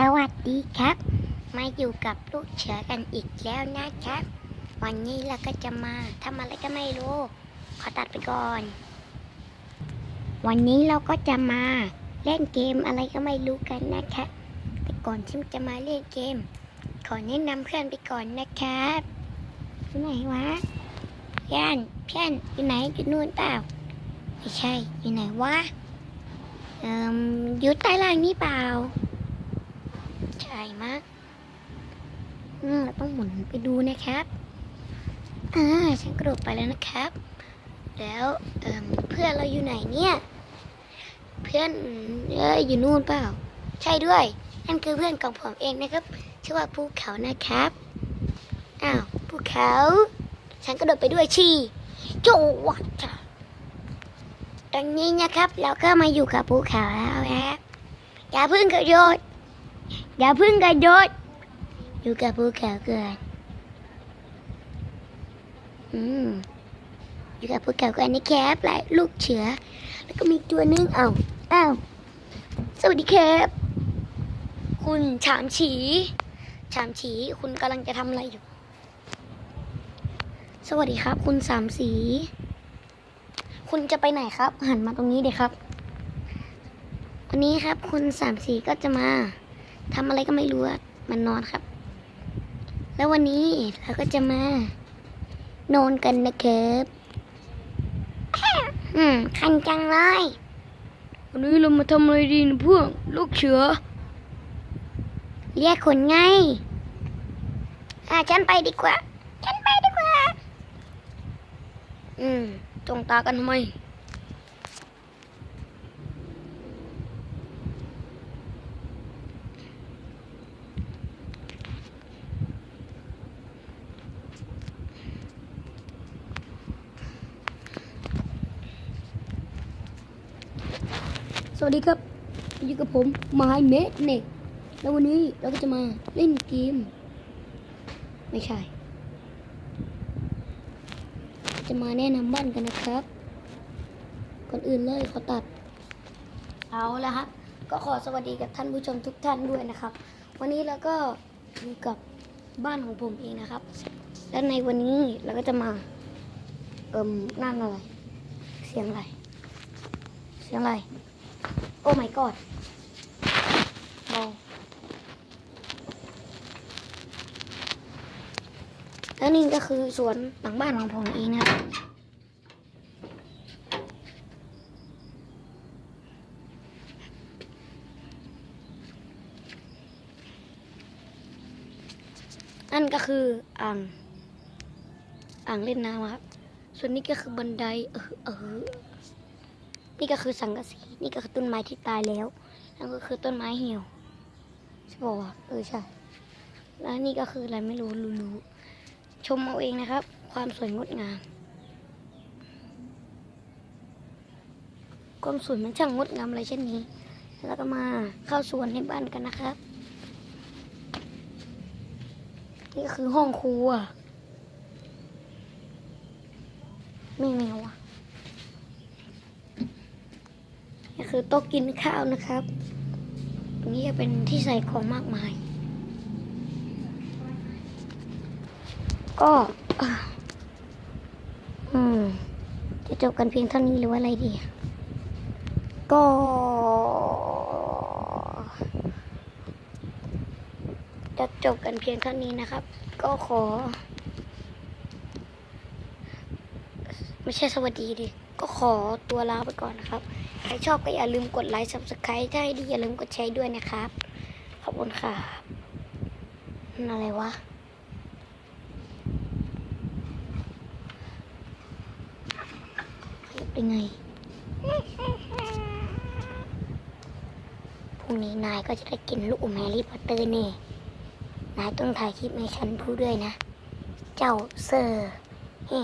สวัสดีครับ มาอยู่กับลูกเสือกันอีกแล้วนะครับ วันนี้เราก็จะมาทำอะไรก็ไม่รู้ ขอตัดไปก่อน วันนี้เราก็จะมาเล่นเกมอะไรก็ไม่รู้กันนะครับแต่ก่อนที่จะมาเล่นเกม ขอแนะนำเพื่อนไปก่อนนะครับอยู่ไหนวะเพื่อนเพื่อนอยู่ไหนอยู่นู่นเปล่าไม่ใช่อยู่ไหนวะเอ่มอยู่ใต้ล่างนี่เปล่า ใช่มากอืมเราต้องหมุนไปดูนะครับอ่าฉันกระโดดไปแล้วนะครับ แล้วเเพื่อนเราอยู่ไหนเนี่ย เพื่อนเอ้ยอยู่นู่นเปล่า ใช่ด้วยนั่นคือเพื่อนของผมเองนะครับชื่อว่าภูเขานะครับอ้าวภูเขา ฉันกระโดดไปด้วยชีโจวัดจ้ะตอนนี้นะครับ เราก็มาอยู่กับภูเขาแล้วครับอย่าเพิ่งกระโดด อย่าพึ่งกระโดด อยู่กับภูเขาก่อนอืมอยู่กับภูเขาก่อนนะครับหลายลูกเชือ แล้วก็มีตัวนึงเอาอ้าวสวัสดีครับ คุณฉามฉีฉามฉีคุณกำลังจะทำอะไรอยู่ สวัสดีครับ คุณสามสี คุณจะไปไหนครับ หันมาตรงนี้เด็ครับ วันนี้ครับ คุณสามสีก็จะมา ทำอะไรก็ไม่รู้อะมันนอนครับ แล้ววันนี้เราก็จะมานอนกันนะครับอืมคันจังเลยวันนี้เรามาทำอะไรดีนะเพื่อนลูกเสือเรียกคนไงอ่าฉันไปดีกว่า ฉันไปดีกว่า อืมจ้องตากันทำไม วัสดีครับอยู่กับผมไมเมดเน็กแล้ววันนี้เราก็จะมาเล่นเกม ไม่ใช่ จะมาแนะนำบ้านกันนะครับ ก่อนอื่นเลยขอตัด เอาละครับ ก็ขอสวัสดีกับท่านผู้ชมทุกท่านด้วยนะครับ วันนี้เราก็อยู่กับบ้านของผมเองนะครับ และในวันนี้เราก็จะมา เอิ่มนั่นอะไร เสียงอะไร เสียงอะไร โอ้ my god เบาแล้วนี่ก็คือสวนหลังบ้านของผมเองนะครับนั่นก็คืออ่างอ่างเล่นน้ำครับ ส่วนนี้ก็คือบันไดเออเออ นี่ก็คือสังกะสีนี่ก็คือต้นไม้ที่ตายแล้วนั่นก็คือต้นไม้เหี่ยวใช่ป่าวะเออใช่แล้วนี่ก็คืออะไรไม่รู้รู้ชมเอาเองนะครับ ความสวยงดงามความสวยมันช่างงดงามอะไรเช่นนี้ แล้วก็มาเข้าสวนในบ้านกันนะครับ นี่ก็คือห้องครัวไม่แมวอะ นี่ คือโต๊ะกินข้าวนะครับ ตรงนี้จะเป็นที่ใส่ของมากมาย ก็อืมจะจบกันเพียงเท่านี้หรือว่าอะไรดี ก็จะจบกันเพียงเท่านี้นะครับ ก็ขอ ไม่ใช่สวัสดีดิ ก็ขอตัวลาไปก่อนนะครับ ใครชอบก็อย่าลืมกดไลค์ subscribe ถ้าดีอย่าลืมกดแชร์ด้วยนะครับ ขอบคุณค่ะนั่นอะไรวะเป็นไง พรุ่งนี้นายก็จะได้กินลูกอมแฮร์รี่พอตเตอร์แน่ นายต้องถ่ายคลิปให้ฉันดูด้วยนะ เจ้าเซอร์เฮ้